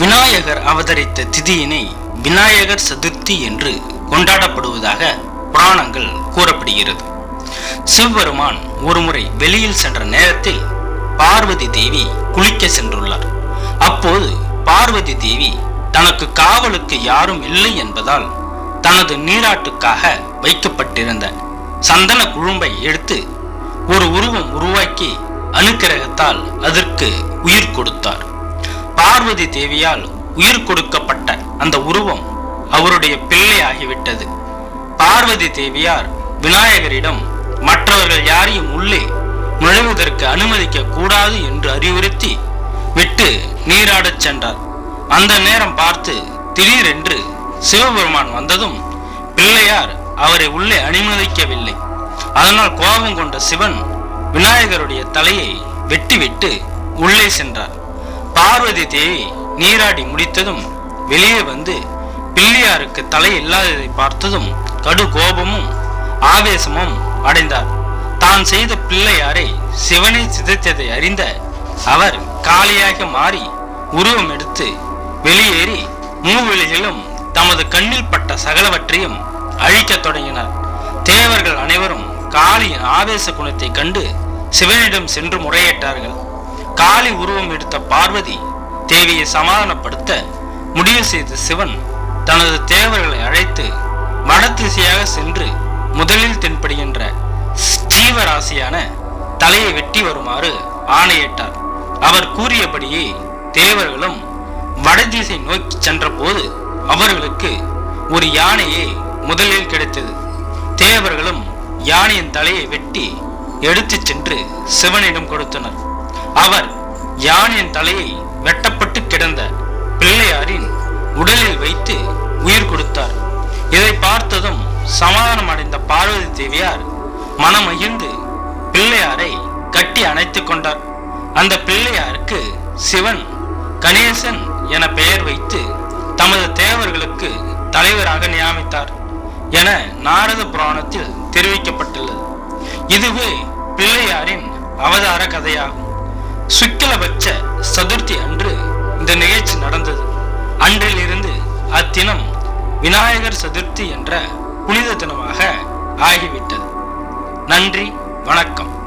விநாயகர் அவதரித்த திதியினை விநாயகர் சதுர்த்தி என்று கொண்டாடப்படுவதாக புராணங்கள் கூறப்படுகிறது. சிவபெருமான் ஒருமுறை வெளியில் சென்ற நேரத்தில் பார்வதி தேவி குளிக்க சென்றுள்ளார். அப்போது பார்வதி தேவி தனக்கு காவலுக்கு யாரும் இல்லை என்பதால் தனது நீராட்டுக்காக வைக்கப்பட்டிருந்த சந்தன குழும்பை எடுத்து ஒரு உருவம் உருவாக்கி அனுக்கிரகத்தால் அதற்கு உயிர் கொடுத்தார். பார்வதி தேவியால் உயிர் கொடுக்கப்பட்ட அந்த உருவம் அவருடைய பிள்ளையாகிவிட்டது. பார்வதி தேவியார் விநாயகரிடம் மற்றவர்கள் யாரையும் உள்ளே நுழைவதற்கு அனுமதிக்க கூடாது என்று அறிவுறுத்தி விட்டு நீராடச் சென்றார். அந்த நேரம் பார்த்து திடீரென்று சிவபெருமான் வந்ததும் பிள்ளையார் அவரை உள்ளே அனுமதிக்கவில்லை. அதனால் கோபம் கொண்ட சிவன் விநாயகருடைய தலையை வெட்டிவிட்டு உள்ளே சென்றார். பார்வதி தேவி நீராடி முடித்ததும் வெளியே வந்து பிள்ளையாருக்கு தலை இல்லாததை பார்த்ததும் கடு கோபமும் ஆவேசமும் அடைந்தார். தான் செய்த பிள்ளையாரை சிவனை சிதைத்ததை அறிந்த அவர் காளியாக மாறி உருவம் எடுத்து வெளியேறி மூவெளிகளும் தமது கண்ணில் பட்ட சகலவற்றையும் அழிக்கத் தொடங்கினார். தேவர்கள் அனைவரும் காளியின் ஆவேச குணத்தை கண்டு சிவனிடம் சென்று முறையிட்டார்கள் காளி உருவம் எடுத்த பார்வதி தேவியை சமாதானப்படுத்த முடிவு செய்த சிவன் தனது தேவர்களை அழைத்து வடதிசையாக சென்று முதலில் தென்படுகின்ற ஜீவராசியான தலையை வெட்டி வருமாறு ஆணையிட்டார். அவர் கூறியபடியே தேவர்களும் வடதிசை நோக்கி சென்றபோது அவர்களுக்கு ஒரு யானையே முதலில் கிடைத்தது. தேவர்களும் யானையின் தலையை வெட்டி எடுத்துச் சென்று சிவனிடம் கொடுத்தனர். அவர் யானையின் தலையை வெட்டப்பட்டு கிடந்த பிள்ளையாரின் உடலில் வைத்து உயிர் கொடுத்தார். இதை பார்த்ததும் சமாதானம் அடைந்த பார்வதி தேவியார் மனமகிழ்ந்து பிள்ளையாரை கட்டி அணைத்துக் கொண்டார். அந்த பிள்ளையாருக்கு சிவன் கணேசன் என பெயர் வைத்து தமது தேவர்களுக்கு தலைவராக நியமித்தார் என நாரத புராணத்தில் தெரிவிக்கப்பட்டுள்ளது. இதுவே பிள்ளையாரின் அவதார கதையாகும். சுக்கிலபட்ச சதுர்த்தி அன்று இந்த நிகழ்ச்சி நடந்தது. அன்றிலிருந்து அத்தினம் விநாயகர் சதுர்த்தி என்ற புனித தினமாக ஆகிவிட்டது. நன்றி வணக்கம்.